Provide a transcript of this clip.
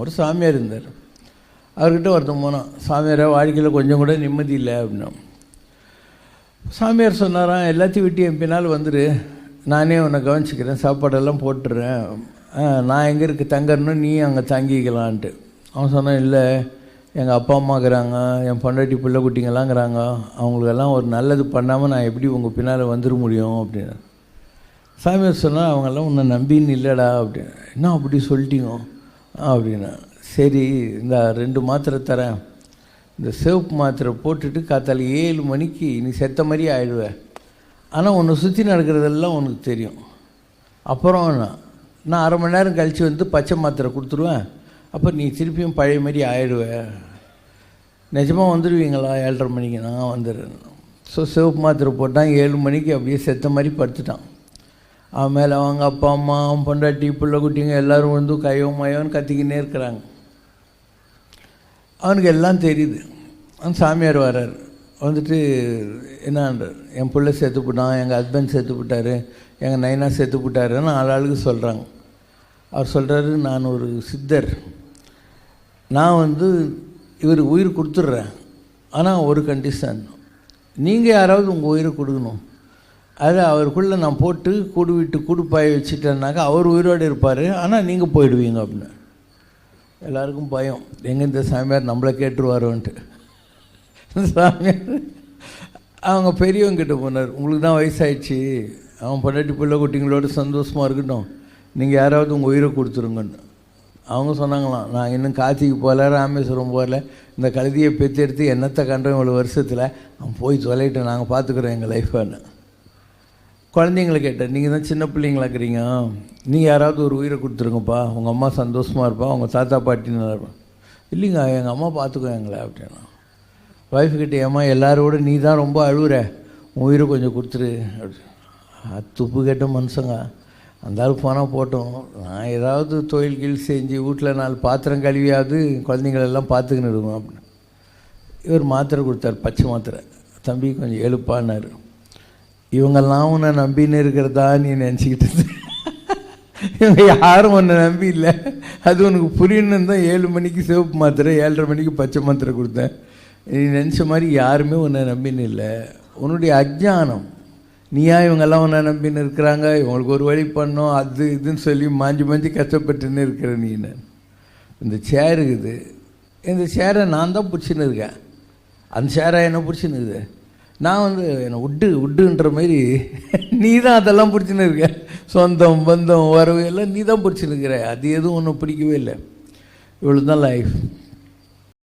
ஒரு சாமியார் இருந்தார். அவர்கிட்ட ஒருத்தன் போனான் சாமியாரை வாழ்க்கையில் கொஞ்சம் கூட நிம்மதி இல்லை அப்படின்னா சாமியார் சொன்னாராம் எல்லாத்தையும் விட்டு என் பின்னால் வந்துரு. நானே உன்னை கவனிச்சிக்கிறேன். சாப்பாடெல்லாம் போட்டுறேன் நான் எங்கே இருக்கு? தங்கறணும் நீ அங்கே தங்கிக்கலான்ட்டு. அவன் சொன்னான் இல்லை எங்கள் அப்பா அம்மாக்குறாங்க என் பொண்டாட்டி பிள்ளை குட்டிங்களாங்கிறாங்க. அவங்களுக்கெல்லாம் ஒரு நல்லது பண்ணாமல் நான் எப்படி உங்கள் பின்னால் வந்துட முடியும்? அப்படின்னு சாமியார் சொன்னால் அவங்கெல்லாம் உன்னை நம்பின்னு இல்லைடா அப்படின்னு என்ன அப்படி சொல்லிட்டீங்க? அப்படின்னா சரி இந்த ரெண்டு மாத்திரை தரேன். இந்த சிவப்பு மாத்திரை போட்டுட்டு காத்தால ஏழு மணிக்கு நீ செத்த மாதிரி ஆயிடுவ. ஆனால் உன்னை சுற்றி நடக்கிறதெல்லாம் உனக்கு தெரியும். அப்புறம் நான் நான் அரை மணி நேரம் கழித்து வந்து பச்சை மாத்திரை கொடுத்துருவேன். அப்போ நீ திருப்பியும் பழைய மாதிரி ஆயிடுவ. நிஜமாக வந்துடுவீங்களா ஏழரை மணிக்கு நான் வந்துடுறேன் ஸோ சிவப்பு மாத்திரை போட்டான் ஏழு மணிக்கு அப்படியே செத்த மாதிரி படுத்துட்டான். அவன் மேலே அவங்க அப்பா அம்மா அவன் பொண்டாட்டி பிள்ளை குட்டிங்க எல்லாரும் வந்து கையோ மயோன்னு கத்திக்கின்னே இருக்கிறாங்க. அவனுக்கு எல்லாம் தெரியுது. அவன் சாமியார் வர்றார் வந்துட்டு என்னான்றார்? என் பிள்ளை சேர்த்து போட்டான் எங்கள் ஹஸ்பண்ட் சேர்த்து போட்டார் எங்கள் நைனா சேர்த்து போட்டாருன்னு ஆளாளுக்கு சொல்கிறாங்க அவர் சொல்கிறாரு நான் ஒரு சித்தர். நான் வந்து இவர் உயிர் கொடுத்துட்றேன். ஆனால் ஒரு கண்டிஷன் நீங்கள் யாராவது உங்கள் உயிரை கொடுக்கணும். அது அவருக்குள்ளே நான் போட்டு கூடு விட்டு கூடு வச்சுட்டேன்னாக்கா அவர் உயிரோடு இருப்பார். ஆனால் நீங்கள் போயிடுவீங்க அப்படின்னு. எல்லாருக்கும் பயம். எங்கே இந்த சாமியார் நம்மளை கேட்டுருவாரோன்ட்டு. சாமியார் அவங்க பெரியவங்கிட்ட போனார். உங்களுக்கு தான் வயசாயிடுச்சு. அவன் பொண்டாட்டி பிள்ளை குட்டிங்களோட சந்தோஷமாக இருக்கட்டும். நீங்கள் யாராவது உங்கள் உயிரை கொடுத்துருங்கன்னு. அவங்க சொன்னாங்களாம். நான் இன்னும் காசிக்கு போகல ராமேஸ்வரம் போகல. இந்த கழுதியை பெற்றெடுத்து என்னத்தை கண்டோம் இவ்வளோ வருஷத்தில். அவன் போய் தொலையிட்டு நாங்கள் பார்த்துக்குறோம் எங்கள் லைஃப்பான்னு குழந்தைங்கள கேட்டேன். நீங்கள் தான் சின்ன பிள்ளைங்களா இருக்கிறீங்க நீங்கள் யாராவது ஒரு உயிரை கொடுத்துருங்கப்பா. உங்கள் அம்மா சந்தோஷமாக இருப்பா. உங்கள் தாத்தா பாட்டி நல்லா இருப்பான் இல்லைங்க எங்கள் அம்மா பார்த்துக்கோ எங்களை அப்படின்னா. ஒய்ஃப்கிட்ட ஏம்மா எல்லாரோட நீ தான் ரொம்ப அழுகுற உன் உயிரை கொஞ்சம் கொடுத்துரு. அப்படி. துப்பு கேட்ட மனுஷங்க. அந்த ஆள் போனால் போட்டோம். நான் ஏதாவது தொழில் கீழ் செஞ்சு வீட்டில் நாலு பாத்திரம் கழுவியாவது குழந்தைங்களெல்லாம் பார்த்துக்கின்னு இருக்கும் அப்படின்னு. இவர் மாத்திரை கொடுத்தார் பச்சை மாத்திரை. தம்பி கொஞ்சம் எழுப்பான்னாரு. இவங்கெல்லாம் உன்னை நம்பின்னு இருக்கிறதா நீ நினச்சிக்கிட்டு இருந்த. இவங்க யாரும் உன்னை நம்பி இல்லை. அது உனக்கு புரியணுன்னு தான் ஏழு மணிக்கு சிவப்பு மாத்திரை ஏழரை மணிக்கு பச்சை மாத்திரை கொடுத்தேன். நீ நினச்ச மாதிரி யாருமே உன்னை நம்பின்னு இல்லை. உன்னுடைய அஜ்ஞானம் நீயா இவங்கெல்லாம் உன்னை நம்பின்னு இருக்கிறாங்க? இவங்களுக்கு ஒரு வழி பண்ணோம் அது இதுன்னு சொல்லி மாஞ்சி மாஞ்சி கஷ்டப்பட்டுன்னு இருக்கிற நீ இந்த சேர் இருக்குது. இந்த சேரை நான் தான் பிடிச்சின்னு இருக்கேன். அந்த சேரை என்ன பிடிச்சின்னு இருக்குது? நான் வந்து என்னை உட்டு உட்டுன்ற மாதிரி நீ தான் அதெல்லாம் பிடிச்சின்னு இருக்க சொந்தம் பந்தம் வரவு எல்லாம் நீ தான் பிடிச்சின்னு இருக்கிற அது எதுவும் ஒன்றும் பிடிக்கவே இல்லை. இவ்வளோ தான் லைஃப்